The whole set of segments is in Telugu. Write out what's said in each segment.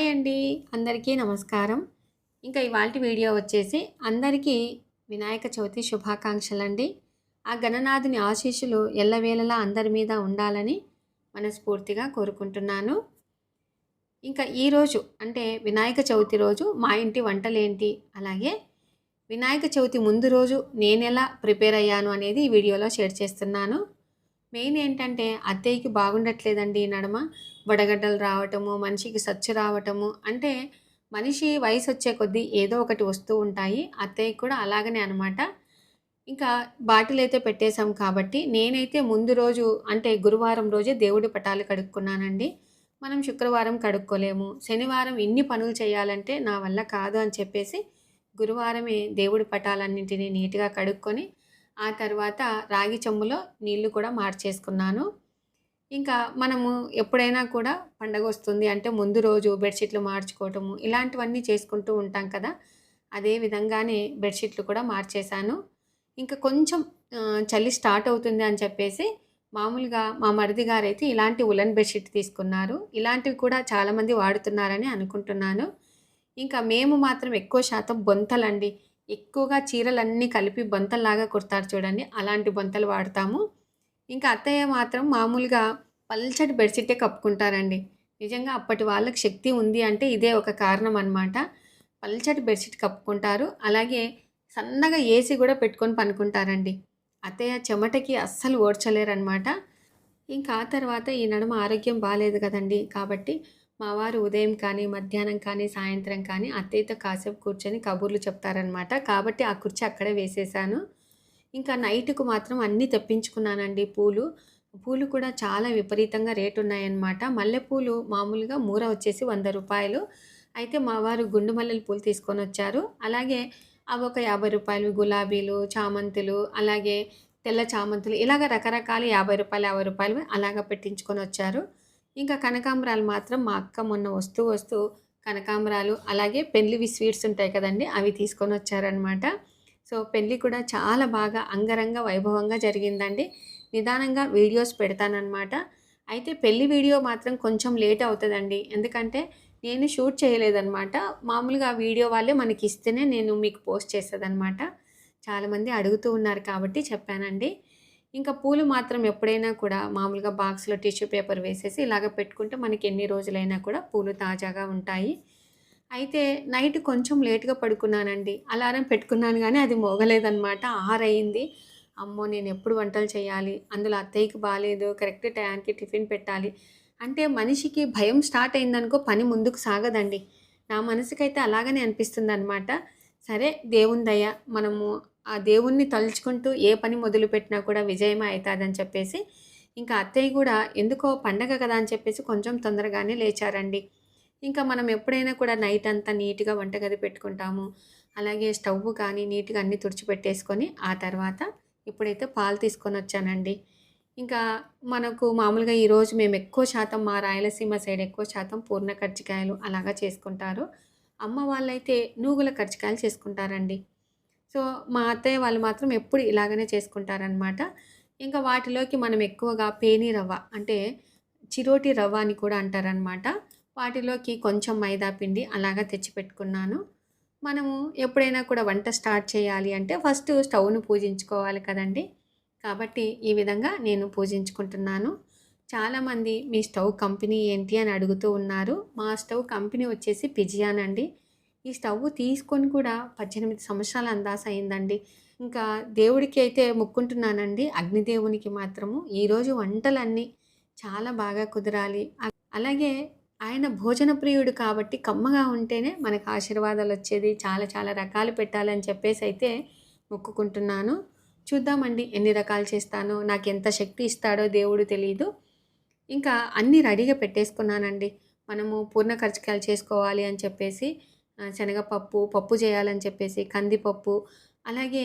హాయ్ అండి. అందరికీ నమస్కారం. ఇంకా ఇవాళ వీడియో వచ్చేసి అందరికీ వినాయక చవితి శుభాకాంక్షలు అండి ఆ గణనాథుని ఆశీస్సులు ఎల్లవేళలా అందరి మీద ఉండాలని మనస్ఫూర్తిగా కోరుకుంటున్నాను. ఇంకా ఈరోజు అంటే వినాయక చవితి రోజు మా ఇంటి వంటలేంటి? అలాగే వినాయక చవితి ముందు రోజు నేను ఎలా ప్రిపేర్ అయ్యాను అనేది ఈ వీడియోలో షేర్ చేస్తున్నాను. మెయిన్ ఏంటంటే అత్తయ్యకి బాగుండట్లేదండి నడమ. వడగడ్డలు రావటము మనిషికి సచ్చు రావటము అంటే మనిషి వయసు వచ్చే కొద్దీ ఏదో ఒకటి వస్తూ ఉంటాయి. అత్తయ్యకి కూడా అలాగనే అనమాట ఇంకా బాటిల్ అయితే పెట్టేశాం కాబట్టి నేనైతే ముందు రోజు అంటే గురువారం రోజే దేవుడి పటాలు కడుక్కున్నానండి. మనం శుక్రవారం కడుక్కోలేము. శనివారం ఇన్ని పనులు చేయాలంటే నా వల్ల కాదు అని చెప్పేసి గురువారమే దేవుడి పటాలన్నింటినీ నీట్గా కడుక్కొని ఆ తర్వాత రాగి చెంబులో నీళ్ళు కూడా మార్చేసుకున్నాను. ఇంకా మనము ఎప్పుడైనా కూడా పండగ వస్తుంది అంటే ముందు రోజు బెడ్షీట్లు మార్చుకోవటము ఇలాంటివన్నీ చేసుకుంటూ ఉంటాం కదా. అదే విధంగానే బెడ్షీట్లు కూడా మార్చేశాను. ఇంకా కొంచెం చలి స్టార్ట్ అవుతుంది అని చెప్పేసి మామూలుగా మా మరిది గారైతే ఇలాంటి ఉలన్ బెడ్షీట్ తీసుకున్నారు. ఇలాంటివి కూడా చాలామంది వాడుతున్నారని అనుకుంటున్నాను. ఇంకా మేము మాత్రం ఎక్కువ శాతం బొంతలండి. ఎక్కువగా చీరలన్నీ కలిపి బొంతల్లాగా కుడతారు చూడండి. అలాంటి బొంతలు వాడతాము. ఇంకా అత్తయ్య మాత్రం మామూలుగా పల్చటి బెడ్షీటే కప్పుకుంటారండి. నిజంగా అప్పటి వాళ్ళకి శక్తి ఉంది అంటే ఇదే ఒక కారణం అన్నమాట. పల్చటి బెడ్షీట్ కప్పుకుంటారు. అలాగే సన్నగా ఏసీ కూడా పెట్టుకొని పనుకుంటారండి. అత్తయ్య చెమటకి అస్సలు ఓడ్చలేరనమాట ఇంకా ఆ తర్వాత ఈ నడుమ ఆరోగ్యం బాగాలేదు కదండి. కాబట్టి మా వారు ఉదయం కానీ మధ్యాహ్నం కానీ సాయంత్రం కానీ అత్తయ్యతో కాసేపు కూర్చొని కబుర్లు చెప్తారనమాట కాబట్టి ఆ కుర్చీ అక్కడే వేసేసాను. ఇంకా నైట్కు మాత్రం అన్నీ తెప్పించుకున్నానండి పూలు. పూలు కూడా చాలా విపరీతంగా రేటు ఉన్నాయన్నమాట మల్లెపూలు మామూలుగా మూర వచ్చేసి వంద రూపాయలు. అయితే మా వారు గుండు మల్లెల పూలు తీసుకొని వచ్చారు అలాగే అవి ఒక యాభై రూపాయలు గులాబీలు చామంతులు అలాగే తెల్ల చామంతులు ఇలాగ రకరకాల యాభై రూపాయలు యాభై రూపాయలు అలాగ పెట్టించుకొని వచ్చారు ఇంకా కనకాంబరాలు మాత్రం మా అక్క మొన్న వస్తూ వస్తూ కనకాంబరాలు అలాగే పెళ్ళివి స్వీట్స్ ఉంటాయి కదండి అవి తీసుకొని వచ్చారనమాట సో పెళ్ళి కూడా చాలా బాగా అంగరంగ వైభవంగా జరిగిందండి. నిదానంగా వీడియోస్ పెడతానన్నమాట. అయితే పెళ్ళి వీడియో మాత్రం కొంచెం లేట్ అవుతుందండి. ఎందుకంటే నేను షూట్ చేయలేదన్నమాట. మామూలుగా వీడియో వాళ్ళే మనకి ఇస్తేనే నేను మీకు పోస్ట్ చేసేదన్నమాట. చాలామంది అడుగుతూ ఉన్నారు కాబట్టి చెప్పానండి. ఇంకా పూలు మాత్రం ఎప్పుడైనా కూడా మామూలుగా బాక్స్లో టిష్యూ పేపర్ వేసేసి ఇలాగ పెట్టుకుంటే మనకి ఎన్ని రోజులైనా కూడా పూలు తాజాగా ఉంటాయి. అయితే నైట్ కొంచెం లేట్గా పడుకున్నానండి. అలారం పెట్టుకున్నాను కానీ అది మోగలేదన్నమాట. ఆరయింది అమ్మో! నేను ఎప్పుడు వంటలు చేయాలి? అందులో అత్తయ్యకి బాగాలేదు కరెక్ట్ టయానికి టిఫిన్ పెట్టాలి. అంటే మనిషికి భయం స్టార్ట్ అయిందనుకో పని ముందుకు సాగదండి. నా మనసుకైతే అలాగనే అనిపిస్తుంది అనమాట సరే దేవుని దయ మనము ఆ దేవుణ్ణి తలుచుకుంటూ ఏ పని మొదలుపెట్టినా కూడా విజయమే అవుతుందని చెప్పేసి ఇంకా అత్తయ్య కూడా ఎందుకో పండగ కదా అని చెప్పేసి కొంచెం తొందరగానే లేచారండి. ఇంకా మనం ఎప్పుడైనా కూడా నైట్ అంతా నీట్గా వంటగది పెట్టుకుంటాము. అలాగే స్టవ్ కానీ నీట్గా అన్నీ తుడిచిపెట్టేసుకొని ఆ తర్వాత ఇప్పుడైతే పాలు తీసుకొని వచ్చానండి. ఇంకా మనకు మామూలుగా ఈరోజు మేము ఎక్కువ శాతం మా రాయలసీమ సైడ్ ఎక్కువ శాతం పూర్ణ కర్జికాయలు అలాగా చేసుకుంటారు. అమ్మ వాళ్ళైతే నూగుల కర్జికాయలు చేసుకుంటారండి. సో మా అత్తయ్య వాళ్ళు మాత్రం ఎప్పుడు ఇలాగనే చేసుకుంటారనమాట ఇంకా వాటిలోకి మనం ఎక్కువగా పేని రవ్వ అంటే చిరోటి రవ్వ అని కూడా అంటారనమాట వాటిలోకి కొంచెం మైదా పిండి అలాగా తెచ్చిపెట్టుకున్నాను మనము ఎప్పుడైనా కూడా వంట స్టార్ట్ చేయాలి అంటే ఫస్ట్ స్టవ్ను పూజించుకోవాలి కదండి. కాబట్టి ఈ విధంగా నేను పూజించుకుంటున్నాను. చాలామంది మీ స్టవ్ కంపెనీ ఏంటి అని అడుగుతూ ఉన్నారు. మా స్టవ్ కంపెనీ వచ్చేసి పిజియాన్ అండి. ఈ స్టవ్ తీసుకొని కూడా పద్దెనిమిది సంవత్సరాల అందాస అయిందండి. ఇంకా దేవుడికి అయితే మొక్కుంటున్నానండి. అగ్నిదేవునికి మాత్రము. ఈరోజు వంటలన్నీ చాలా బాగా కుదరాలి. అలాగే ఆయన భోజన ప్రియుడు కాబట్టి కమ్మగా ఉంటేనే మనకు ఆశీర్వాదాలు వచ్చేది. చాలా చాలా రకాలు పెట్టాలని చెప్పేసి అయితే మొక్కుకుంటున్నాను. చూద్దామండి ఎన్ని రకాలు చేస్తానో నాకు ఎంత శక్తి ఇస్తాడో దేవుడు తెలియదు ఇంకా అన్నీ రెడీగా పెట్టేసుకున్నానండి. మనము పూర్ణ కర్జికాయలు చేసుకోవాలి అని చెప్పేసి శనగపప్పు పప్పు చేయాలని చెప్పేసి కందిపప్పు అలాగే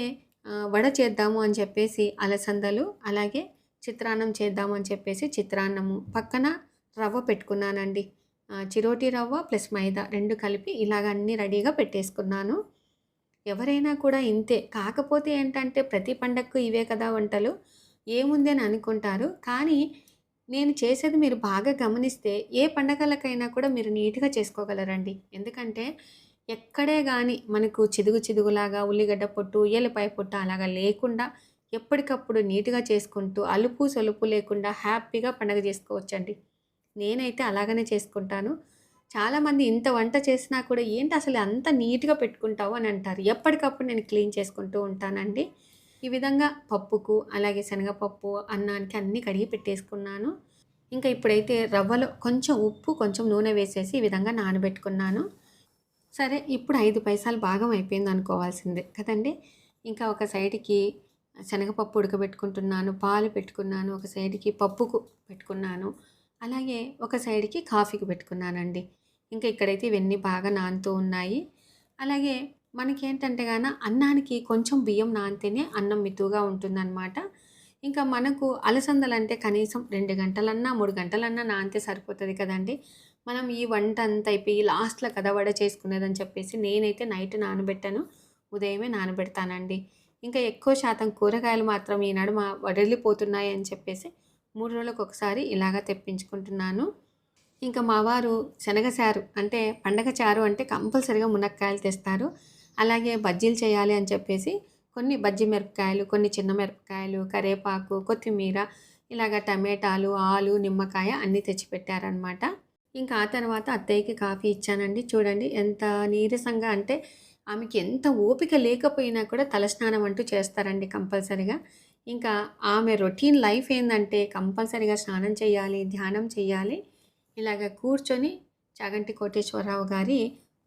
వడ చేద్దాము అని చెప్పేసి అలసందలు అలాగే చిత్రాన్నం చేద్దాము అని చెప్పేసి చిత్రాన్నము. పక్కన రవ్వ పెట్టుకున్నానండి. చిరోటి రవ్వ ప్లస్ మైదా రెండు కలిపి ఇలాగ అన్నీ రెడీగా పెట్టేసుకున్నాను ఎవరైనా కూడా ఇంతే కాకపోతే ఏంటంటే ప్రతి పండగకు ఇవే కదా వంటలు ఏముంది అని అనుకుంటారు కానీ నేను చేసేది మీరు బాగా గమనిస్తే ఏ పండగలకైనా కూడా మీరు నీట్‌గా చేసుకోగలరండి. ఎందుకంటే ఎక్కడే కానీ మనకు చిదుగు చిదుగులాగా ఉల్లిగడ్డ పొట్టు, ఉయ్యలపాయ పొట్టు అలాగా లేకుండా ఎప్పటికప్పుడు నీట్‌గా చేసుకుంటూ అలుపు సొలుపు లేకుండా హ్యాపీగా పండగ చేసుకోవచ్చండి. నేనైతే అలాగనే చేసుకుంటాను. చాలామంది ఇంత వంట చేసినా కూడా ఏంటి అసలు అంత నీట్‌గా పెట్టుకుంటావు అని అంటారు. ఎప్పటికప్పుడు నేను క్లీన్ చేసుకుంటూ ఉంటానండి. ఈ విధంగా పప్పుకు, అలాగే శనగపప్పు, అన్నానికి అన్నీ కడిగి పెట్టేసుకున్నాను. ఇంకా ఇప్పుడైతే రవ్వలో కొంచెం ఉప్పు, కొంచెం నూనె వేసేసి ఈ విధంగా నానబెట్టుకున్నాను. సరే ఇప్పుడు ఐదు పైసలు భాగం అయిపోయింది అనుకోవాల్సిందే కదండీ! ఇంకా ఒక సైడ్‌కి శనగపప్పు ఉడకబెట్టుకుంటున్నాను. పాలు పెట్టుకున్నాను. ఒక సైడ్‌కి పప్పుకు పెట్టుకున్నాను. అలాగే ఒక సైడ్‌కి కాఫీకి పెట్టుకున్నానండి. ఇంకా ఇక్కడైతే ఇవన్నీ బాగా నానుతూ ఉన్నాయి. అలాగే మనకేంటంటే గాన అన్నానికి కొంచెం బియ్యం నానితేనే అన్నం మితువుగా ఉంటుందన్నమాట ఇంకా మనకు అలసందలంటే కనీసం రెండు గంటలన్నా, మూడు గంటలన్నా నానితే సరిపోతుంది కదండీ! మనం ఈ వంట అంతా అయిపోయి లాస్ట్‌లో కదా వడ చేసుకునేదని చెప్పేసి నేనైతే నైట్ నానబెట్టాను. ఉదయమే నానబెడతానండి. ఇంకా ఎక్కువ శాతం కూరగాయలు మాత్రం ఈ మా వడలిపోతున్నాయి అని చెప్పేసి మూడు రోజులకు ఒకసారి ఇలాగ తెప్పించుకుంటున్నాను. ఇంకా మా వారు శనగ చారు అంటే పండగ చారు అంటే కంపల్సరీగా మునక్కాయలు తెస్తారు. అలాగే బజ్జీలు చేయాలి అని చెప్పేసి కొన్ని బజ్జీ మిరపకాయలు, కొన్ని చిన్న మిరపకాయలు, కరివేపాకు, కొత్తిమీర ఇలాగ టమాటాలు, ఆలు, నిమ్మకాయ అన్నీ తెచ్చిపెట్టారనమాట. ఇంకా ఆ తర్వాత అత్తయ్యకి కాఫీ ఇచ్చానండి. చూడండి ఎంత నీరసంగా అంటే ఆమెకి ఎంత ఓపిక లేకపోయినా కూడా తలస్నానం అంటూ చేస్తారండి కంపల్సరీగా. ఇంకా ఆమె రొటీన్ లైఫ్ ఏంటంటే కంపల్సరీగా స్నానం చేయాలి, ధ్యానం చేయాలి. ఇలాగ కూర్చొని చాగంటి కోటేశ్వరరావు గారి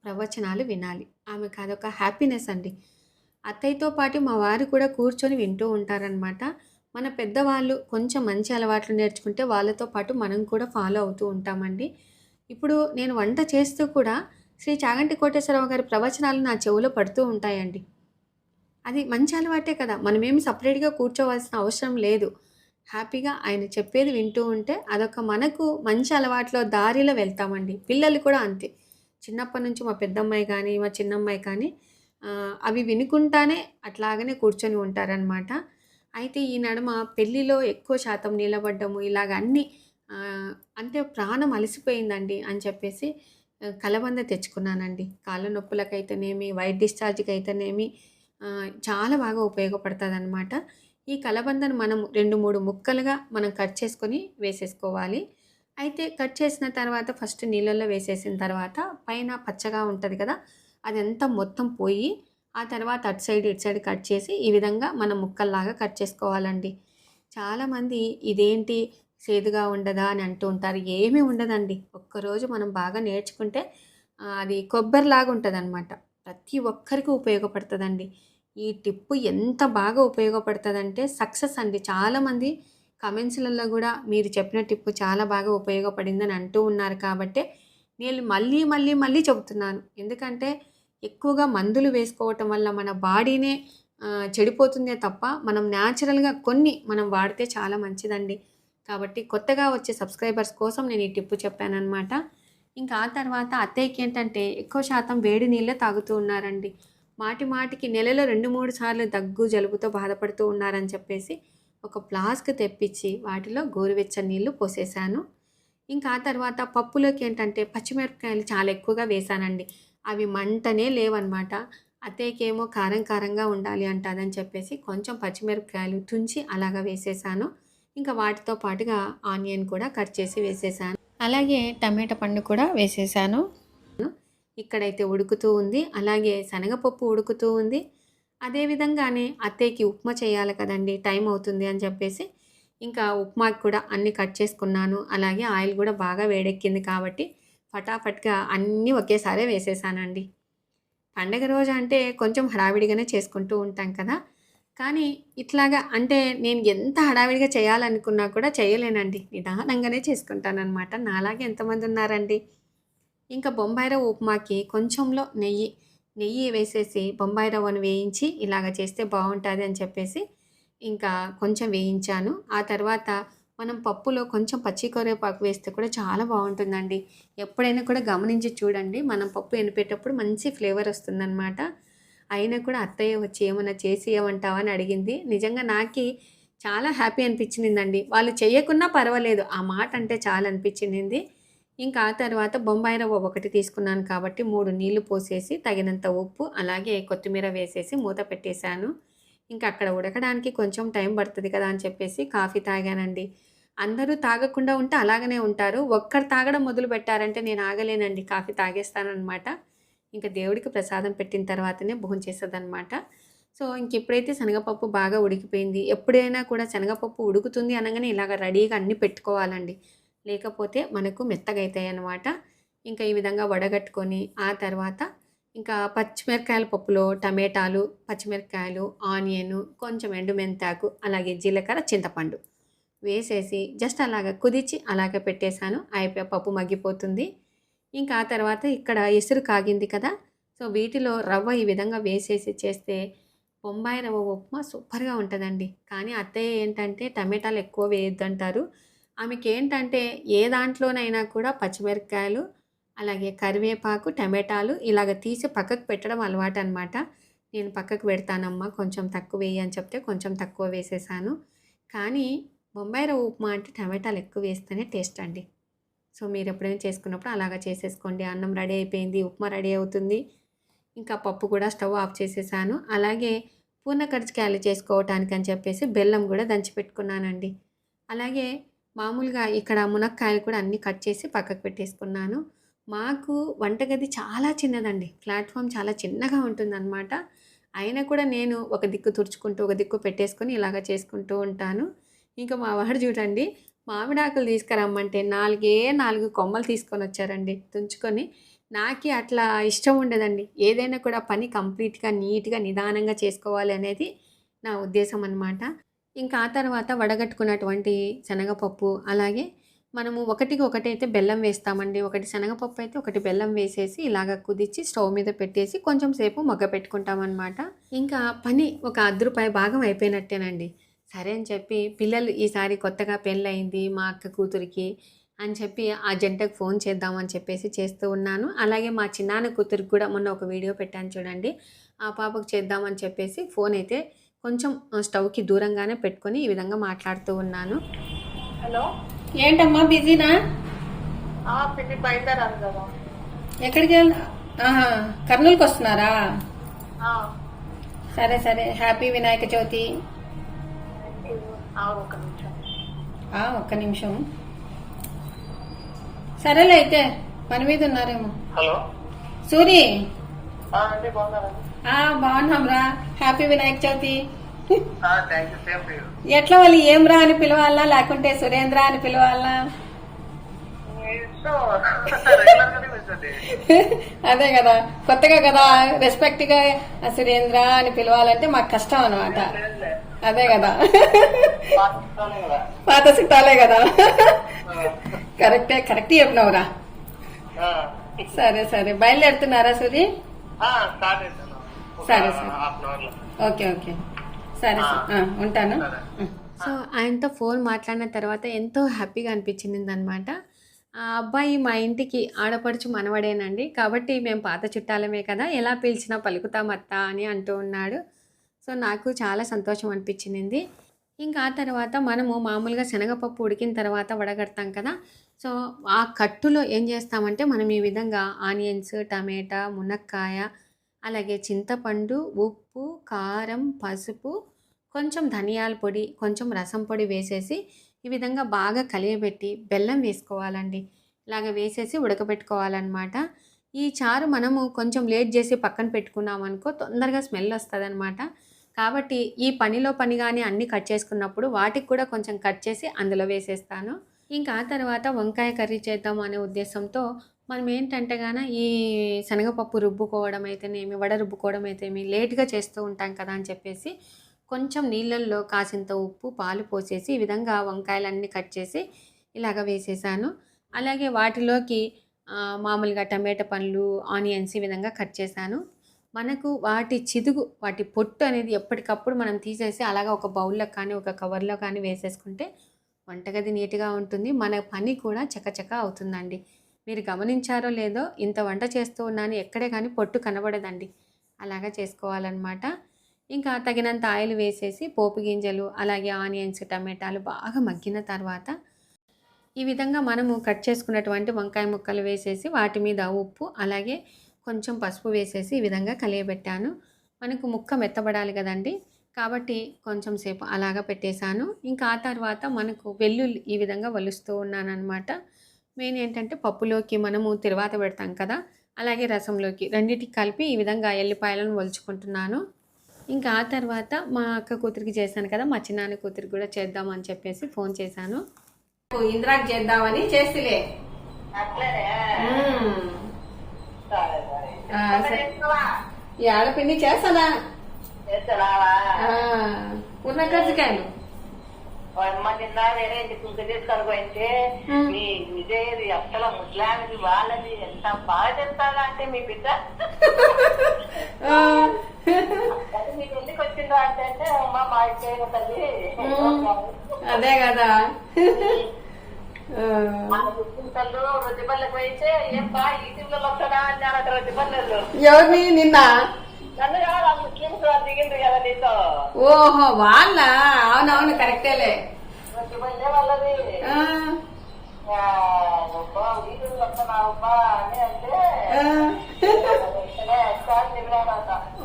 ప్రవచనాలు వినాలి. ఆమెకు అదొక హ్యాపీనెస్ అండి. అత్తయ్యతో పాటు మా వారు కూడా కూర్చొని వింటూ ఉంటారనమాట. మన పెద్దవాళ్ళు కొంచెం మంచి అలవాట్లు నేర్చుకుంటే వాళ్ళతో పాటు మనం కూడా ఫాలో అవుతూ ఉంటామండి. ఇప్పుడు నేను వంట చేస్తూ కూడా శ్రీ చాగంటి కోటేశ్వరరావు గారి ప్రవచనాలు నా చెవులో పడుతూ ఉంటాయండి. అది మంచి అలవాటే కదా! మనమేమి సెపరేట్‌గా కూర్చోవాల్సిన అవసరం లేదు. హ్యాపీగా ఆయన చెప్పేది వింటూ ఉంటే అదొక మనకు మంచి అలవాట్లో దారిలో వెళ్తామండి. పిల్లలు కూడా అంతే. చిన్నప్పటి నుంచి మా పెద్దమ్మాయి కానీ మా చిన్నమ్మాయి కానీ అవి వినుకుంటానే అట్లాగనే కూర్చొని ఉంటారనమాట. అయితే ఈ నడుమ పెళ్ళిలో ఎక్కువ శాతం నిలబడ్డము ఇలాగ అన్నీ అంటే ప్రాణం అలసిపోయిందండి అని చెప్పేసి కలబంద తెచ్చుకున్నానండి. కాళ్ళ నొప్పులకైతేనేమి, వైట్ డిశ్చార్జ్కి అయితేనేమి చాలా బాగా ఉపయోగపడుతుంది అనమాట ఈ కలబందను మనం 2, 3 ముక్కలుగా మనం కట్ చేసుకొని వేసేసుకోవాలి. అయితే కట్ చేసిన తర్వాత ఫస్ట్ నీళ్ళల్లో వేసేసిన తర్వాత పైన పచ్చగా ఉంటుంది కదా! అదంతా మొత్తం పోయి ఆ తర్వాత అటు సైడ్, ఇటు సైడ్ కట్ చేసి ఈ విధంగా మనం ముక్కల్లాగా కట్ చేసుకోవాలండి. చాలామంది ఇదేంటి సేదుగా ఉండదా అని అంటూ ఉంటారు. ఏమీ ఉండదండి. ఒక్కరోజు మనం బాగా నేర్చుకుంటే అది కొబ్బరిలాగా ఉంటుంది అనమాట ప్రతి ఒక్కరికి ఉపయోగపడుతుందండి ఈ టిప్పు ఎంత బాగా ఉపయోగపడుతుందంటే సక్సెస్ అండి. చాలామంది కమెంట్స్లలో కూడా మీరు చెప్పిన టిప్పు చాలా బాగా ఉపయోగపడిందని అంటూ ఉన్నారు కాబట్టే నేను మళ్ళీ, మళ్ళీ, మళ్ళీ చెబుతున్నాను. ఎందుకంటే ఎక్కువగా మందులు వేసుకోవటం వల్ల మన బాడీనే చెడిపోతుందే తప్ప మనం న్యాచురల్‌గా కొన్ని మనం వాడితే చాలా మంచిదండి. కాబట్టి కొత్తగా వచ్చే సబ్స్క్రైబర్స్ కోసం నేను ఈ టిప్పు చెప్పానన్నమాట ఇంకా ఆ తర్వాత అత్తయ్యకి ఏంటంటే ఎక్కువ శాతం వేడి నీళ్ళే తాగుతూ ఉన్నారండి. మాటి మాటికి నెలలో 2, 3 సార్లు దగ్గు, జలుబుతో బాధపడుతూ ఉన్నారని చెప్పేసి ఒక ఫ్లాస్క్ తెప్పించి వాటిలో గోరువెచ్చని నీళ్ళు పోసేసాను. ఇంకా ఆ తర్వాత పప్పులోకి ఏంటంటే పచ్చిమిరపకాయలు చాలా ఎక్కువగా వేశానండి. అవి మంటనే లేవనమాట. అత్తయ్యకేమో కారం కారంగా ఉండాలి అంటారని చెప్పేసి కొంచెం పచ్చిమిరపకాయలు తుంచి అలాగా వేసేసాను. ఇంకా వాటితో పాటుగా ఆనియన్ కూడా కట్ చేసి వేసేసాను. అలాగే టమాటా పండు కూడా వేసేసాను. ఇక్కడైతే ఉడుకుతూ ఉంది. అలాగే శనగపప్పు ఉడుకుతూ ఉంది. అదేవిధంగానే అత్తయ్యకి ఉప్మా చేయాలి కదండీ! టైం అవుతుంది అని చెప్పేసి ఇంకా ఉప్మాకి కూడా అన్నీ కట్ చేసుకున్నాను. అలాగే ఆయిల్ కూడా బాగా వేడెక్కింది కాబట్టి ఫటాఫట్‌గా అన్నీ ఒకేసారే వేసేసానండి. పండగ రోజు అంటే కొంచెం హడావిడిగానే చేసుకుంటూ ఉంటాం కదా! కానీ ఇట్లాగా అంటే నేను ఎంత హడావిడిగా చేయాలనుకున్నా కూడా చేయలేనండి. నిదానంగానే చేసుకుంటానన్నమాట నాలాగే ఎంతమంది ఉన్నారండి. ఇంకా బొంబాయి రవ్వ ఉప్మాకి కొంచెంలో నెయ్యి, నెయ్యి వేసేసి బొంబాయి రవ్వను వేయించి ఇలాగ చేస్తే బాగుంటుంది అని చెప్పేసి ఇంకా కొంచెం వేయించాను. ఆ తర్వాత మనం పప్పులో కొంచెం పచ్చి కరివేపాకు వేస్తే కూడా చాలా బాగుంటుందండి ఎప్పుడైనా కూడా గమనించి చూడండి. మనం పప్పు ఎనిపేటప్పుడు మంచి ఫ్లేవర్ వస్తుందనమాట. అయినా కూడా అత్తయ్య వచ్చి ఏమన్నా చేసి ఇయ్యమంటావా అని అడిగింది. నిజంగా నాకి చాలా హ్యాపీ అనిపించిందండి. వాళ్ళు చేయకున్నా పర్వాలేదు. ఆ మాట అంటే చాలా అనిపించింది. ఇంకా ఆ తర్వాత బొంబాయి రవ్వ ఒకటి తీసుకున్నాను కాబట్టి మూడు నీళ్ళు పోసేసి తగినంత ఉప్పు అలాగే కొత్తిమీర వేసేసి మూత పెట్టేశాను. ఇంకా అక్కడ ఉడకడానికి కొంచెం టైం పడుతుంది కదా అని చెప్పేసి కాఫీ తాగానండి. అందరూ తాగకుండా ఉంటే అలాగనే ఉంటారు. ఒక్కరు తాగడం మొదలు పెట్టారంటే నేను ఆగలేనండి. కాఫీ తాగేస్తానమాట ఇంకా దేవుడికి ప్రసాదం పెట్టిన తర్వాతనే భోజనం చేసేదన్నమాట సో ఇంక ఎప్పుడైతే శనగపప్పు బాగా ఉడికిపోయింది ఎప్పుడైనా కూడా శనగపప్పు ఉడుకుతుంది అనగానే ఇలాగ రెడీగా అన్నీ పెట్టుకోవాలండి. లేకపోతే మనకు మెత్తగా అనమాట ఇంకా ఈ విధంగా వడగట్టుకొని ఆ తర్వాత ఇంకా పచ్చిమిరకాయల పప్పులో టమాటాలు పచ్చిమిరకాయలు ఆనియన్ కొంచెం ఎండు మెంతాకు అలాగే జీలకర్ర చింతపండు వేసేసి జస్ట్ అలాగ కుదిచి అలాగే పెట్టేశాను. అయిపోయి పప్పు మగ్గిపోతుంది. ఇంకా ఆ తర్వాత ఇక్కడ ఎసురు కాగింది కదా. సో వీటిలో రవ్వ ఈ విధంగా వేసేసి చేస్తే బొంబాయి రవ్వ ఉప్మా సూపర్గా ఉంటుందండి. కానీ అత్తయ్య ఏంటంటే టమాటాలు ఎక్కువ వేయొద్దంటారు. ఆమెకి ఏంటంటే ఏ దాంట్లోనైనా కూడా పచ్చిమిరపకాయలు అలాగే కరివేపాకు టమాటాలు ఇలాగ తీసి పక్కకు పెట్టడం అలవాటు అనమాట నేను పక్కకు పెడతానమ్మా కొంచెం తక్కువ వేయి అని చెప్తే కొంచెం తక్కువ వేసేసాను. కానీ బొంబాయి రవ్వ ఉప్మా అంటే టమాటాలు ఎక్కువ వేస్తేనే టేస్ట్ అండి సో మీరు ఎప్పుడైనా చేసుకున్నప్పుడు అలాగా చేసేసుకోండి. అన్నం రెడీ అయిపోయింది ఉప్మా రెడీ అవుతుంది. ఇంకా పప్పు కూడా స్టవ్ ఆఫ్ చేసేసాను. అలాగే పూర్ణ కరిచికాయలు చేసుకోవటానికి అని చెప్పేసి బెల్లం కూడా దంచి పెట్టుకున్నానండి. అలాగే మామూలుగా ఇక్కడ మునక్కాయలు కూడా అన్నీ కట్ చేసి పక్కకు పెట్టేసుకున్నాను. మాకు వంటగది చాలా చిన్నదండి. ప్లాట్ఫామ్ చాలా చిన్నగా ఉంటుందన్నమాట. అయినా కూడా నేను ఒక దిక్కు తుడుచుకుంటూ ఒక దిక్కు పెట్టేసుకొని ఇలాగ చేసుకుంటూ ఉంటాను. ఇంకా మా వాడు చూడండి మామిడాకులు తీసుకురమ్మంటే నాలుగే నాలుగు కొమ్మలు తీసుకొని వచ్చారండి తుంచుకొని. నాకు అట్లా ఇష్టం ఉండదండి. ఏదైనా కూడా పని కంప్లీట్గా నీట్గా నిదానంగా చేసుకోవాలి అనేది నా ఉద్దేశం అనమాట ఇంకా ఆ తర్వాత వడగట్టుకున్నటువంటి శనగపప్పు అలాగే మనము ఒకటికి ఒకటైతే బెల్లం వేస్తామండి. ఒకటి శనగపప్పు అయితే ఒకటి బెల్లం వేసేసి ఇలాగ కుదిచ్చి స్టవ్ మీద పెట్టేసి కొంచెం సేపు మగ్గ పెట్టుకుంటామన్నమాట ఇంకా పని ఒక అర్ధ రూపాయి భాగం అయిపోయినట్టేనండి. సరే అని చెప్పి పిల్లలు ఈసారి కొత్తగా పెళ్ళయింది మా అక్క కూతురికి అని చెప్పి ఆ జంటకు ఫోన్ చేద్దామని చెప్పేసి చేస్తూ ఉన్నాను. అలాగే మా చిన్నాన్న కూతురికి కూడా మొన్న ఒక వీడియో పెట్టాను చూడండి. ఆ పాపకు చేద్దామని చెప్పేసి ఫోన్ అయితే కొంచెం స్టవ్కి దూరంగానే పెట్టుకొని ఈ విధంగా మాట్లాడుతూ ఉన్నాను. హలో? ఏంటమ్మా బిజీనా? ఆ పిన్ని బయలుదేరాలి కదా. ఎక్కడికి కర్నూలుకి వస్తున్నారా? ఆ, సరే సరే. హ్యాపీ వినాయక చవితి. ఒక నిమిషం. ఆ, ఒక్క నిమిషం. సరేలే అయితే పని మీద ఉన్నారేమో. హలో. సూరి. ఆ, అండి బాగున్నారా? ఆ బాగున్నాంరా happy Vinayaka Chavithi. Thank you same to you. ఎట్లా వాళ్ళు ఏమ్రా అని పిలవాలా లేకుంటే సురేంద్ర అని పిలవాలా? అదే కదా కొత్తగా కదా రెస్పెక్ట్గా సురేంద్ర అని పిలవాలంటే మాకు కష్టం అనమాట అదే కదా. పాత చుట్టాలే కదా. కరెక్టే కరెక్ట్ చెప్పినవురా. ఆ, సరే సరే. బయలుదేరుతున్నారా సూరి సరే, సరే. Okay okay. సరే ఆ. సరే. ఉంటాను. సో ఆయనతో ఫోన్ మాట్లాడిన తర్వాత ఎంతో హ్యాపీగా అనిపించింది అనమాట ఆ అబ్బాయి మా ఇంటికి ఆడపడుచు మనవడేనండి. కాబట్టి మేము పాత చుట్టాలమే కదా. ఎలా పిలిచినా పలుకుతాం అత్త అని అంటూ ఉన్నాడు. సో నాకు చాలా సంతోషం అనిపించింది. ఇంకా ఆ తర్వాత మనము మామూలుగా శనగపప్పు ఉడికిన తర్వాత వడగడతాం కదా. సో ఆ కట్టులో ఏం చేస్తామంటే మనం ఈ విధంగా ఆనియన్స్ టమాటా మునక్కాయ అలాగే చింతపండు ఉప్పు కారం పసుపు కొంచెం ధనియాల పొడి కొంచెం రసం పొడి వేసేసి ఈ విధంగా బాగా కలియబెట్టి బెల్లం వేసుకోవాలండి. ఇలాగ వేసేసి ఉడకబెట్టుకోవాలన్నమాట. ఈ చారు మనము కొంచెం లేట్ చేసి పక్కన పెట్టుకున్నాం అనుకో తొందరగా స్మెల్ వస్తుంది కాబట్టి ఈ పనిలో పనిగానే అన్ని కట్ చేసుకున్నప్పుడు వాటికి కూడా కొంచెం కట్ చేసి అందులో వేసేస్తాను. ఇంకా తర్వాత వంకాయ కర్రీ చేద్దాం అనే ఉద్దేశంతో మనం ఏంటంటే గాన ఈ శనగపప్పు రుబ్బుకోవడం అయితేనేమి వడ రుబ్బుకోవడం అయితేనేమి లేట్గా చేస్తూ ఉంటాం కదా అని చెప్పేసి కొంచెం నీళ్ళల్లో కాసింత ఉప్పు పాలు పోసేసి ఈ విధంగా వంకాయలన్నీ కట్ చేసి ఇలాగ వేసేసాను. అలాగే వాటిలోకి మామూలుగా టమాటా పండ్లు ఆనియన్స్ ఈ విధంగా కట్ చేశాను. మనకు వాటి చిదుగు వాటి పొట్టు అనేది ఎప్పటికప్పుడు మనం తీసేసి అలాగా ఒక బౌల్లో కానీ ఒక కవర్లో కానీ వేసేసుకుంటే వంటగది నీట్గా ఉంటుంది. మన పని కూడా చకచక అవుతుందండి. మీరు గమనించారో లేదో ఇంత వంట చేస్తూ ఉన్నాను ఎక్కడే కానీ పొట్టు కనబడదండి. అలాగా చేసుకోవాలన్నమాట. ఇంకా తగినంత ఆయిల్ వేసేసి పోపు గింజలు అలాగే ఆనియన్స్ టమాటాలు బాగా మగ్గిన తర్వాత ఈ విధంగా మనము కట్ చేసుకున్నటువంటి వంకాయ ముక్కలు వేసేసి వాటి మీద ఉప్పు అలాగే కొంచెం పసుపు వేసేసి ఈ విధంగా కలియబెట్టాను. మనకు ముక్క మెత్తబడాలి కదండి. కాబట్టి కొంచెం సేపు అలాగా పెట్టేశాను. ఇంకా ఆ తర్వాత మనకు వెల్లుల్లి ఈ విధంగా వలుస్తూ ఉన్నాను అనమాట మెయిన్ ఏంటంటే పప్పులోకి మనము తిరువాత పెడతాం కదా. అలాగే రసంలోకి రెండింటికి కలిపి ఈ విధంగా ఎల్లిపాయలను వలుచుకుంటున్నాను. ఇంకా ఆ తర్వాత మా అక్క కూతురికి చేశాను కదా మా చిన్నాన్న కూతురికి కూడా చేద్దామని చెప్పేసి ఫోన్ చేశాను. ఇంద్రాకి చేద్దామని చేస్తులే అట్లనే ఈ ఆడపిండి చేస్తానా? ఉన్న కజ్జికాయలు అమ్మ నిన్న ఇంటికి తీసుకొని. మీ విజయది అసలు ముస్లాంది వాళ్ళది ఎంత బాగా చెప్తారా అంటే మీ బిడ్డ? అది మీకు ఎందుకు వచ్చిందో అంటే అంటే అమ్మ మా విజయ తల్లి. అదే కదా. ఎవరిని? నిన్న? ఓహో వాళ్ళ? అవునవును కరెక్టేలే.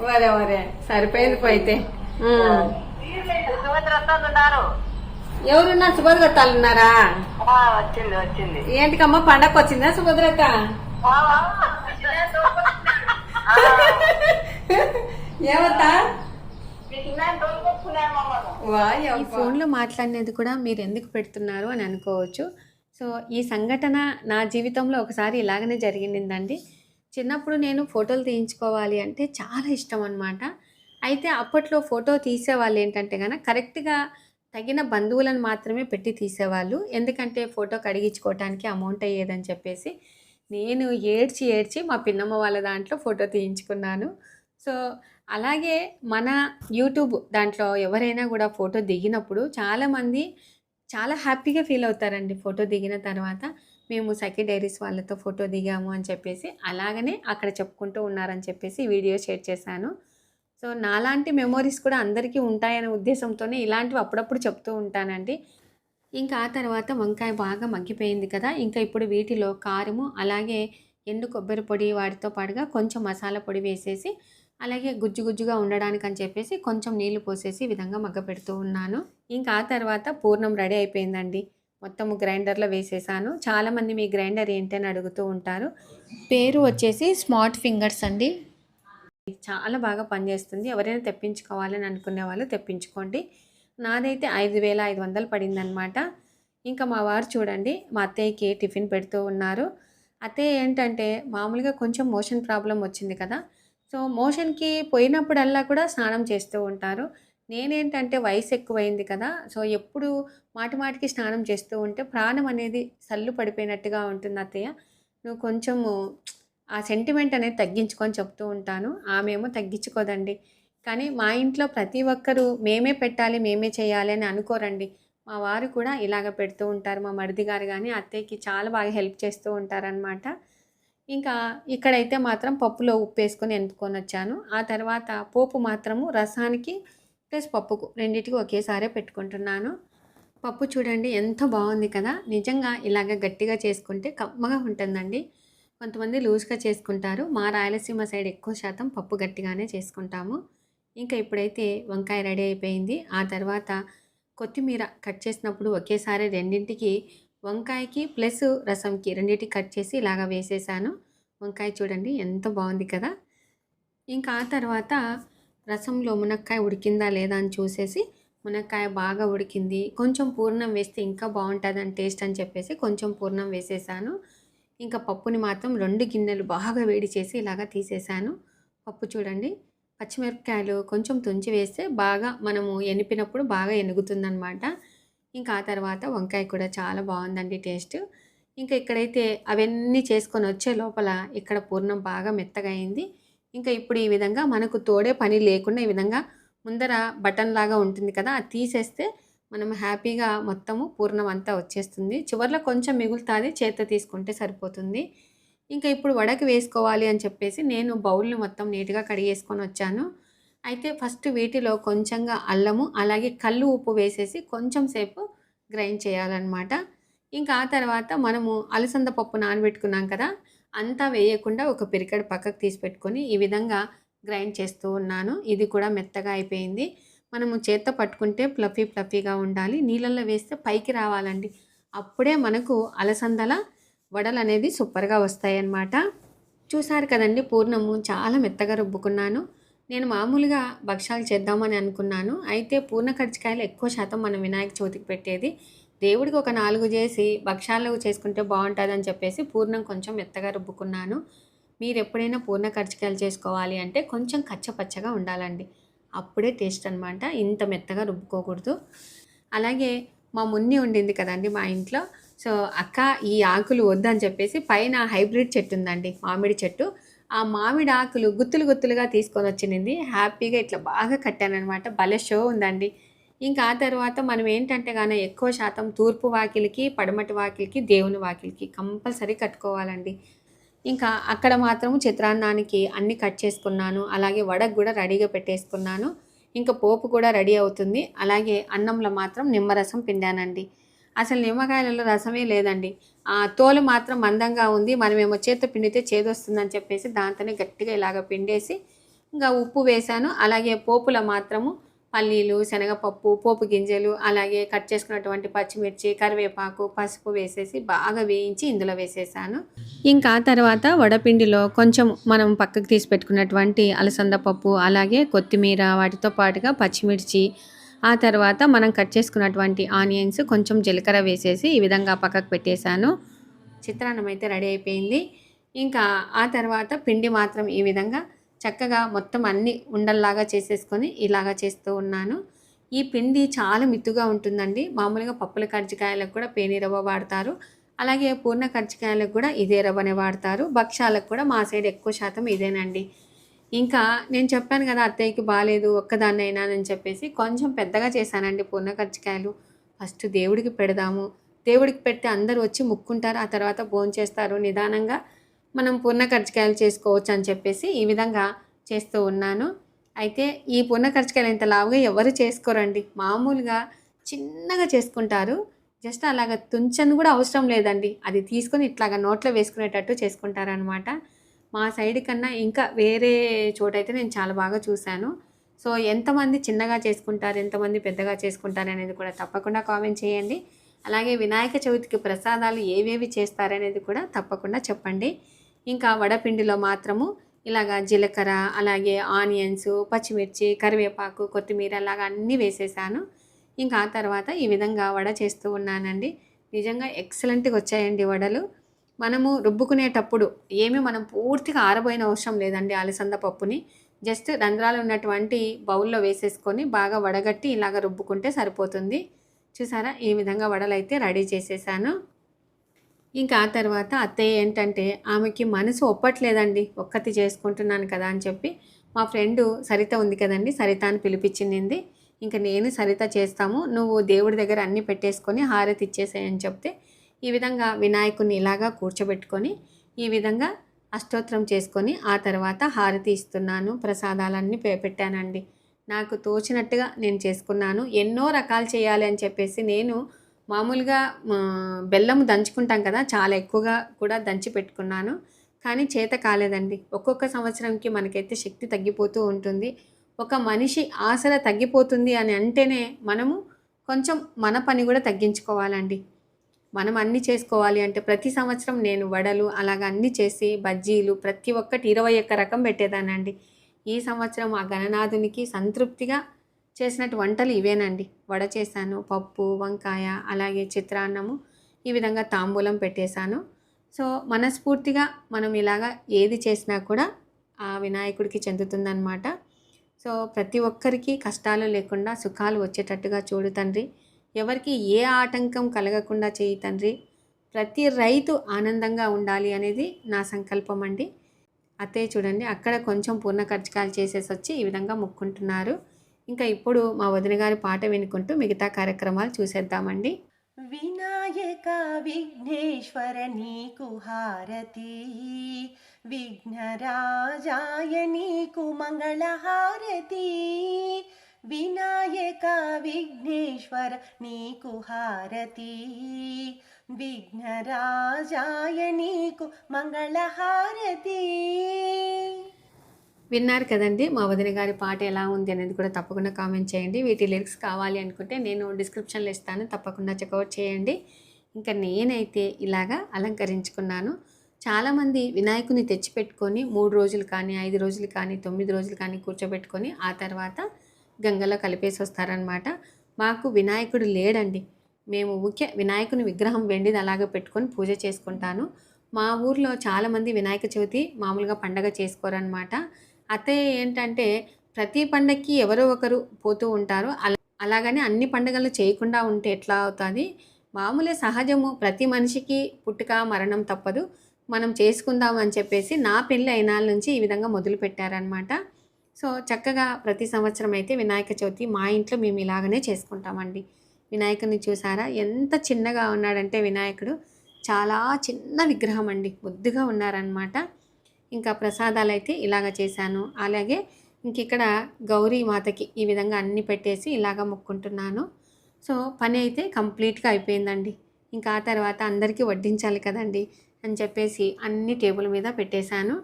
వరే వరే సరిపోయింది పోయితే ఎవరున్నా సుభద్రతాలు ఉన్నారా ఆ, వచ్చింది వచ్చింది. ఏంటికమ్మా పండగ వచ్చిందా సుభద్రత. మమ్మల్ని ఈ ఫోన్లో మాట్లాడినది కూడా మీరు ఎందుకు పెడుతున్నారు అని అనుకోవచ్చు. సో ఈ సంఘటన నా జీవితంలో ఒకసారి ఇలాగనే జరిగిందండి. చిన్నప్పుడు నేను ఫోటోలు తీయించుకోవాలి అంటే చాలా ఇష్టం అనమాట అయితే అప్పట్లో ఫోటో తీసేవాళ్ళు ఏంటంటే కనుక కరెక్ట్గా తగిన బంధువులను మాత్రమే పెట్టి తీసేవాళ్ళు. ఎందుకంటే ఫోటో కడిగించుకోవటానికి అమౌంట్ అయ్యేదని చెప్పేసి నేను ఏడ్చి ఏడ్చి మా పిన్నమ్మ వాళ్ళ దాంట్లో ఫోటో తీయించుకున్నాను. సో అలాగే మన యూట్యూబ్ దాంట్లో ఎవరైనా కూడా ఫోటో దిగినప్పుడు చాలామంది చాలా హ్యాపీగా ఫీల్ అవుతారండి ఫోటో దిగిన తర్వాత. మేము సఖీ డైరీస్ వాళ్ళతో ఫోటో దిగాము అని చెప్పేసి అలాగనే అక్కడ చెప్పుకుంటూ ఉన్నారని చెప్పేసి వీడియో షేర్ చేశాను. సో నాలాంటి మెమోరీస్ కూడా అందరికీ ఉంటాయనే ఉద్దేశంతోనే ఇలాంటివి అప్పుడప్పుడు చెప్తూ ఉంటానండి. ఇంకా ఆ తర్వాత వంకాయ బాగా మగ్గిపోయింది కదా ఇంకా ఇప్పుడు వీటిలో కారము అలాగే ఎండు కొబ్బరి పొడి వాటితో పాటుగా కొంచెం మసాలా పొడి వేసేసి అలాగే గుజ్జు గుజ్జుగా ఉండడానికి అని చెప్పేసి కొంచెం నీళ్ళు పోసేసి విధంగా మగ్గ పెడుతూ ఉన్నాను. ఇంకా ఆ తర్వాత పూర్ణం రెడీ అయిపోయిందండి. మొత్తం గ్రైండర్లో వేసేసాను. చాలామంది మీ గ్రైండర్ ఏంటి అని అడుగుతూ ఉంటారు. పేరు వచ్చేసి స్మార్ట్ ఫింగర్స్ అండి. చాలా బాగా పనిచేస్తుంది. ఎవరైనా తెప్పించుకోవాలని అనుకునే వాళ్ళు తెప్పించుకోండి. నాదైతే ఐదు వేల ఐదు వందలు పడిందనమాట ఇంకా మా వారు చూడండి మా అత్తయ్యకి టిఫిన్ పెడుతూ ఉన్నారు. అత్తయ్య ఏంటంటే మామూలుగా కొంచెం మోషన్ ప్రాబ్లం వచ్చింది కదా. సో మోషన్కి పోయినప్పుడల్లా కూడా స్నానం చేస్తూ ఉంటారు. నేనేంటంటే వయసు ఎక్కువైంది కదా. సో ఎప్పుడు మాటి మాటికి స్నానం చేస్తూ ఉంటే ప్రాణం అనేది సల్లు పడిపోయినట్టుగా ఉంటుంది అత్తయ్య. నువ్వు కొంచెము ఆ సెంటిమెంట్ అనేది తగ్గించుకొని చెప్తూ ఉంటాను. ఆమెమో తగ్గించుకోదండి. కానీ మా ఇంట్లో ప్రతి ఒక్కరూ మేమే పెట్టాలి మేమే చేయాలి అని అనుకోరండి. మా వారు కూడా ఇలాగ పెడుతూ ఉంటారు. మా మరిది గారు కానీ అత్తయ్యకి చాలా బాగా హెల్ప్ చేస్తూ ఉంటారనమాట ఇంకా ఇక్కడైతే మాత్రం పప్పులో ఉప్పు వేసుకొని ఎంపుకొని వచ్చాను. ఆ తర్వాత పోపు మాత్రము రసానికి ప్లస్ పప్పుకు రెండింటికి ఒకేసారే పెట్టుకుంటున్నాను. పప్పు చూడండి ఎంత బాగుంది కదా! నిజంగా ఇలాగ గట్టిగా చేసుకుంటే కమ్మగా ఉంటుందండి. కొంతమంది లూజ్గా చేసుకుంటారు. మా రాయలసీమ సైడ్ ఎక్కువ శాతం పప్పు గట్టిగానే చేసుకుంటాము. ఇంకా ఇప్పుడైతే వంకాయ రెడీ అయిపోయింది. ఆ తర్వాత కొత్తిమీర కట్ చేసినప్పుడు ఒకేసారి రెండింటికి వంకాయకి ప్లస్ రసంకి రెండింటికి కట్ చేసి ఇలాగ వేసేసాను. వంకాయ చూడండి ఎంత బాగుంది కదా. ఇంకా ఆ తర్వాత రసంలో మునక్కాయ ఉడికిందా లేదా అని చూసేసి మునక్కాయ బాగా ఉడికింది. కొంచెం పూర్ణం వేస్తే ఇంకా బాగుంటుందని టేస్ట్ అని చెప్పేసి కొంచెం పూర్ణం వేసేసాను. ఇంకా పప్పుని మాత్రం రెండు గిన్నెలు బాగా వేడి చేసి ఇలాగ తీసేసాను. పప్పు చూడండి పచ్చిమిరపకాయలు కొంచెం తుంచి వేస్తే బాగా మనము ఎనిపినప్పుడు బాగా ఎనుగుతుందనమాట ఇంకా ఆ తర్వాత వంకాయ కూడా చాలా బాగుందండి టేస్ట్. ఇంకా ఇక్కడైతే అవన్నీ చేసుకొని వచ్చే లోపల ఇక్కడ పూర్ణం బాగా మెత్తగా అయింది. ఇంకా ఇప్పుడు ఈ విధంగా మనకు తోడే పని లేకుండా ఈ విధంగా ముందర బటన్ లాగా ఉంటుంది కదా అది తీసేస్తే మనం హ్యాపీగా మొత్తము పూర్ణం అంతా వచ్చేస్తుంది. చివర్లో కొంచెం మిగులుతుంది చేత తీసుకుంటే సరిపోతుంది. ఇంకా ఇప్పుడు వడకి వేసుకోవాలి అని చెప్పేసి నేను బౌల్ని మొత్తం నీట్గా కడిగేసుకొని వచ్చాను. అయితే ఫస్ట్ వీటిలో కొంచెంగా అల్లము అలాగే కళ్ళు ఉప్పు వేసేసి కొంచెం సేపు గ్రైండ్ చేయాలన్నమాట. ఇంకా ఆ తర్వాత మనము అలసంద పప్పు నానబెట్టుకున్నాం కదా అంతా వేయకుండా ఒక పిరికడ పక్కకు తీసి పెట్టుకొని ఈ విధంగా గ్రైండ్ చేస్తూ ఉన్నాను. ఇది కూడా మెత్తగా అయిపోయింది. మనము చేత్తో పట్టుకుంటే ఫ్లఫీ ఫ్లఫీగా ఉండాలి. నీళ్ళల్లో వేస్తే పైకి రావాలండి. అప్పుడే మనకు అలసందల వడలు అనేది సూపర్గా వస్తాయన్నమాట. చూసారు కదండి పూర్ణము చాలా మెత్తగా రుబ్బుకున్నాను. నేను మామూలుగా భక్షాలు చేద్దామని అనుకున్నాను. అయితే పూర్ణ కర్జికాయలు ఎక్కువ శాతం మనం వినాయక చవితికి పెట్టేది. దేవుడికి ఒక నాలుగు చేసి భక్షాలు చేసుకుంటే బాగుంటుందని చెప్పేసి పూర్ణం కొంచెం మెత్తగా రుబ్బుకున్నాను. మీరు ఎప్పుడైనా పూర్ణ కర్జికాయలు చేసుకోవాలి అంటే కొంచెం కచ్చపచ్చగా ఉండాలండి. అప్పుడే టేస్ట్ అనమాట ఇంత మెత్తగా రుబ్బుకోకూడదు. అలాగే మా మున్ని ఉండింది కదండి మా ఇంట్లో. సో అక్క ఈ ఆకులు వద్దని చెప్పేసి పైన హైబ్రిడ్ చెట్టు ఉందండి మామిడి చెట్టు. ఆ మామిడి ఆకులు గుత్తులు గుత్తులుగా తీసుకొని వచ్చింది. హ్యాపీగా ఇట్లా బాగా కట్టానమాట భలే షో ఉందండి. ఇంకా ఆ తర్వాత మనం ఏంటంటే కానీ ఎక్కువ శాతం తూర్పు వాకిలికి పడమటి వాకిలికి దేవుని వాకిలికి కంపల్సరీ కట్టుకోవాలండి. ఇంకా అక్కడ మాత్రం చిత్రాన్నానికి అన్నీ కట్ చేసుకున్నాను. అలాగే వడకు కూడా రెడీగా పెట్టేసుకున్నాను. ఇంకా పోపు కూడా రెడీ అవుతుంది. అలాగే అన్నంలో మాత్రం నిమ్మరసం పిండానండి. అసలు నిమ్మకాయలలో రసమే లేదండి. ఆ తోలు మాత్రం మందంగా ఉంది. మనమేమో చేత పిండితే చేదొస్తుందని చెప్పేసి దాంతోనే గట్టిగా ఇలాగ పిండేసి ఇంకా ఉప్పు వేశాను. అలాగే పోపులో మాత్రము పల్లీలు శనగపప్పు పోపు గింజలు అలాగే కట్ చేసుకున్నటువంటి పచ్చిమిర్చి కరివేపాకు పసుపు వేసేసి బాగా వేయించి ఇందులో వేసేసాను. ఇంకా ఆ తర్వాత వడపిండిలో కొంచెం మనం పక్కకు తీసి పెట్టుకున్నటువంటి అలసంద పప్పు అలాగే కొత్తిమీర వాటితో పాటుగా పచ్చిమిర్చి ఆ తర్వాత మనం కట్ చేసుకున్నటువంటి ఆనియన్స్ కొంచెం జీలకర్ర వేసేసి ఈ విధంగా పక్కకు పెట్టేశాను. చిత్రాన్నం అయితే రెడీ అయిపోయింది. ఇంకా ఆ తర్వాత పిండి మాత్రం ఈ విధంగా చక్కగా మొత్తం అన్ని ఉండల్లాగా చేసేసుకొని ఇలాగా చేస్తూ ఉన్నాను. ఈ పిండి చాలా మిత్తుగా ఉంటుందండి. మామూలుగా పప్పుల కర్జికాయలకు కూడా పేని రవ్వ వాడతారు. అలాగే పూర్ణ కర్జికాయలకు కూడా ఇదే రవ్వనే వాడతారు. భక్ష్యాలకు కూడా మా సైడ్ ఎక్కువ శాతం ఇదేనండి. ఇంకా నేను చెప్పాను కదా అత్తయ్యకి బాగాలేదు ఒక్కదాన్నైనా అని చెప్పేసి కొంచెం పెద్దగా చేశానండి పూర్ణ కర్జికాయలు. ఫస్ట్ దేవుడికి పెడదాము. దేవుడికి పెడితే అందరూ వచ్చి ముక్కుంటారు. ఆ తర్వాత భోంచేస్తారు. నిదానంగా మనం పూర్ణ కరచకాయలు చేసుకోవచ్చు అని చెప్పేసి ఈ విధంగా చేస్తూ ఉన్నాను. అయితే ఈ పూర్ణ కరచకాయలు ఇంత లావుగా ఎవరు చేసుకోరండి? మామూలుగా చిన్నగా చేసుకుంటారు. జస్ట్ అలాగ తుంచని కూడా అవసరం లేదండి. అది తీసుకొని ఇట్లాగా నోట్లో వేసుకునేటట్టు చేసుకుంటారనమాట మా సైడ్ కన్నా ఇంకా వేరే చోటైతే నేను చాలా బాగా చూశాను. సో ఎంతమంది చిన్నగా చేసుకుంటారు ఎంతమంది పెద్దగా చేసుకుంటారు అనేది కూడా తప్పకుండా కామెంట్ చేయండి. అలాగే వినాయక చవితికి ప్రసాదాలు ఏవేవి చేస్తారనేది కూడా తప్పకుండా చెప్పండి. ఇంకా వడపిండిలో మాత్రము ఇలాగా జీలకర్ర అలాగే ఆనియన్స్ పచ్చిమిర్చి కరివేపాకు కొత్తిమీర అలాగా అన్నీ వేసేసాను. ఇంకా ఆ తర్వాత ఈ విధంగా వడ చేస్తూ ఉన్నానండి. నిజంగా ఎక్సలెంట్గా వచ్చాయండి వడలు. మనము రుబ్బుకునేటప్పుడు ఏమి మనం పూర్తిగా ఆరబోయిన అవసరం లేదండి అలసంద పప్పుని. జస్ట్ రంధ్రాలు ఉన్నటువంటి బౌల్లో వేసేసుకొని బాగా వడగట్టి ఇలాగ రుబ్బుకుంటే సరిపోతుంది. చూసారా? ఈ విధంగా వడలు అయితే రెడీ చేసేసాను. ఇంకా ఆ తర్వాత అత్తయ్య ఏంటంటే ఆమెకి మనసు ఒప్పట్లేదండి ఒక్కతి చేసుకుంటున్నాను కదా అని చెప్పి మా ఫ్రెండ్ సరిత ఉంది కదండి సరిత అని పిలిపించింది. ఇంకా నేను సరిత చేస్తాము నువ్వు దేవుడి దగ్గర అన్నీ పెట్టేసుకొని హారతి ఇచ్చేసాయని చెప్తే ఈ విధంగా వినాయకుని ఇలాగా కూర్చోబెట్టుకొని ఈ విధంగా అష్టోత్తరం చేసుకొని ఆ తర్వాత హారతి ఇస్తున్నాను ప్రసాదాలన్నీ పే పెట్టానండి. నాకు తోచినట్టుగా నేను చేసుకున్నాను ఎన్నో రకాలు చేయాలి అని చెప్పేసి నేను మామూలుగా బెల్లం దంచుకుంటాం కదా చాలా ఎక్కువగా కూడా దంచి పెట్టుకున్నాను. కానీ చేత కాలేదండి. ఒక్కొక్క సంవత్సరంకి మనకైతే శక్తి తగ్గిపోతూ ఉంటుంది. ఒక మనిషి ఆసర తగ్గిపోతుంది అని అంటేనే మనము కొంచెం మన పని కూడా తగ్గించుకోవాలండి. మనం అన్నీ చేసుకోవాలి అంటే ప్రతి సంవత్సరం నేను వడలు అలాగ అన్నీ చేసి బజ్జీలు ప్రతి ఒక్కటి ఇరవై ఒక్క రకం పెట్టేదానండి ఈ సంవత్సరం ఆ గణనాథునికి సంతృప్తిగా చేసినట్టు వంటలు ఇవేనండి. వడ చేశాను పప్పు వంకాయ అలాగే చిత్రాన్నము ఈ విధంగా తాంబూలం పెట్టేశాను. సో మనస్ఫూర్తిగా మనం ఇలాగా ఏది చేసినా కూడా ఆ వినాయకుడికి చెందుతుందన్నమాట. సో ప్రతి ఒక్కరికి కష్టాలు లేకుండా సుఖాలు వచ్చేటట్టుగా చూడు తండ్రి. ఎవరికి ఏ ఆటంకం కలగకుండా చేయి తండ్రి. ప్రతి రైతు ఆనందంగా ఉండాలి అనేది నా సంకల్పం అండి. అతే చూడండి అక్కడ కొంచెం పూర్ణ ఖర్చకాలు చేసేసి వచ్చి ఈ విధంగా మొక్కుంటున్నారు. ఇంకా ఇప్పుడు మా వదిన గారి పాట వినుకుంటూ మిగతా కార్యక్రమాలు చూసేద్దామండి. వినాయక విఘ్నేశ్వర నీకు హారతి. విఘ్నరాజాయ నీకు మంగళహారతి. వినాయక విఘ్నేశ్వర నీకు హారతి. విఘ్నరాజాయ నీకు మంగళహారతి. విన్నారు కదండి. మా వదిన గారి పాట ఎలా ఉంది అనేది కూడా తప్పకుండా కామెంట్ చేయండి. వీటి లిరిక్స్ కావాలి అనుకుంటే నేను డిస్క్రిప్షన్లో ఇస్తాను. తప్పకుండా చెక్అవుట్ చేయండి. ఇంకా నేనైతే ఇలాగా అలంకరించుకున్నాను. చాలామంది వినాయకుని తెచ్చిపెట్టుకొని మూడు రోజులు కానీ ఐదు రోజులు కానీ తొమ్మిది రోజులు కానీ కూర్చోబెట్టుకొని ఆ తర్వాత గంగలో కలిపేసి వస్తారనమాట మాకు వినాయకుడు లేడండి. మేము ఊకే వినాయకుని విగ్రహం వెండిది అలాగే పెట్టుకొని పూజ చేసుకుంటాను. మా ఊర్లో చాలామంది వినాయక చవితి మామూలుగా పండగ చేసుకోరనమాట అత్తయ్య ఏంటంటే ప్రతి పండగకి ఎవరో ఒకరు పోతూ ఉంటారు. అలా అలాగని అన్ని పండుగలు చేయకుండా ఉంటే ఎట్లా అవుతుంది? మామూలే సహజము. ప్రతి మనిషికి పుట్టుక మరణం తప్పదు. మనం చేసుకుందాం అని చెప్పేసి నా పెళ్ళి అయినాళ్ళ నుంచి ఈ విధంగా మొదలు పెట్టారనమాట సో చక్కగా ప్రతి సంవత్సరం అయితే వినాయక చవితి మా ఇంట్లో మేము ఇలాగనే చేసుకుంటామండి. వినాయకుని చూసారా? ఎంత చిన్నగా ఉన్నాడంటే వినాయకుడు. చాలా చిన్న విగ్రహం అండి. ముద్దుగా ఉన్నారనమాట ఇంకా ప్రసాదాలు అయితే ఇలాగ చేశాను. అలాగే ఇంక ఇక్కడ గౌరీ మాతకి ఈ విధంగా అన్ని పెట్టేసి ఇలాగ మొక్కుంటున్నాను. సో పని అయితే కంప్లీట్గా అయిపోయిందండి. ఇంకా ఆ తర్వాత అందరికీ వడ్డించాలి కదండి అని చెప్పేసి అన్ని టేబుల్ మీద పెట్టేశాను.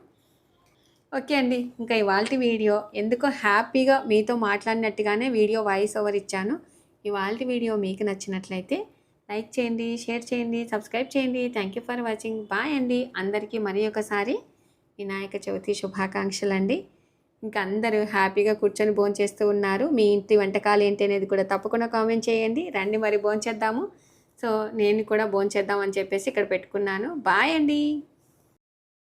ఓకే అండి ఇంకా ఇవాళ వీడియో. ఎందుకో హ్యాపీగా మీతో మాట్లాడినట్టుగానే వీడియో వాయిస్ ఓవర్ ఇచ్చాను. ఇవాళ వీడియో మీకు నచ్చినట్లయితే లైక్ చేయండి షేర్ చేయండి సబ్స్క్రైబ్ చేయండి. Thank you for watching. Bye అండి. అందరికీ మరి ఒకసారి వినాయక చవితి శుభాకాంక్షలు అండి ఇంకా అందరూ హ్యాపీగా కూర్చొని భోంచేస్తూ ఉన్నారు. మీ ఇంటి వంటకాలు ఏంటి అనేది కూడా తప్పకుండా కామెంట్ చేయండి. రండి మరి భోంచేద్దాము సో నేను కూడా భోంచేద్దాం అని చెప్పేసి ఇక్కడ పెట్టుకున్నాను. బాయ్ అండి.